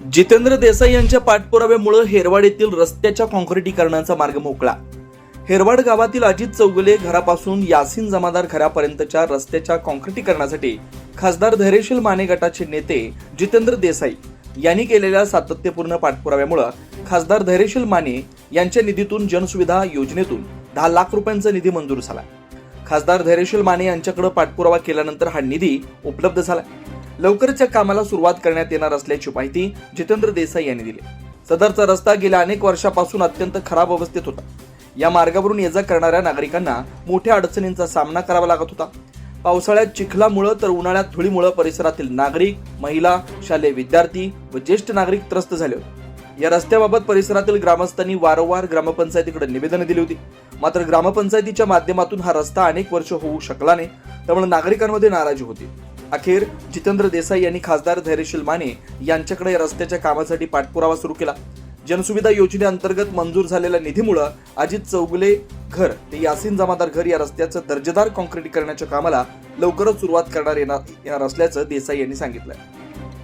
जितेंद्र देसाई यांच्या पाठपुराव्यामुळे हेरवाड येथील रस्त्याच्या काँक्रिटीकरणाचा मार्ग मोकळा. हेरवाड गावातील अजित चौगुले घरापासून यासिन जमादार घरापर्यंतच्या रस्त्याच्या काँक्रिटीकरणासाठी खासदार धैर्यशील माने गटाचे नेते जितेंद्र देसाई यांनी केलेल्या सातत्यपूर्ण पाठपुराव्यामुळे खासदार धैर्यशील माने यांच्या निधीतून जनसुविधा योजनेतून दहा लाख रुपयांचा निधी मंजूर झाला. खासदार धैर्यशील माने यांच्याकडे पाठपुरावा केल्यानंतर हा निधी उपलब्ध झाला. लवकरच या कामाला सुरुवात करण्यात येणार असल्याची माहिती जितेंद्र देसाई यांनी दिली. सदरचा रस्ता गेल्या अनेक वर्षापासून अत्यंत खराब अवस्थेत होता. या मार्गावरून ये जा करणाऱ्या नागरिकांना मोठ्या अडचणींचा सामना करावा लागत होता. पावसाळ्यात चिखलामुळं तर उन्हाळ्यात धुळीमुळं परिसरातील नागरिक महिला शालेय विद्यार्थी व ज्येष्ठ नागरिक त्रस्त झाले होते. या रस्त्याबाबत परिसरातील ग्रामस्थांनी वारंवार ग्रामपंचायतीकडे निवेदनं दिली होती. मात्र ग्रामपंचायतीच्या माध्यमातून हा रस्ता अनेक वर्ष होऊ शकला नाही त्यामुळे नागरिकांमध्ये नाराजी होती. अखेर जितेंद्र देसाई यांनी खासदार धैर्यशील माने यांच्याकडे या रस्त्याच्या कामासाठी पाठपुरावा सुरू केला. जनसुविधा योजनेअंतर्गत मंजूर झालेल्या निधीमुळं अजित चौगुले घर ते यासिन जमादार घर या रस्त्याचं दर्जेदार काँक्रिटीकरणाच्या कामाला लवकरच सुरुवात करणार येणार येणार असल्याचं देसाई यांनी सांगितलं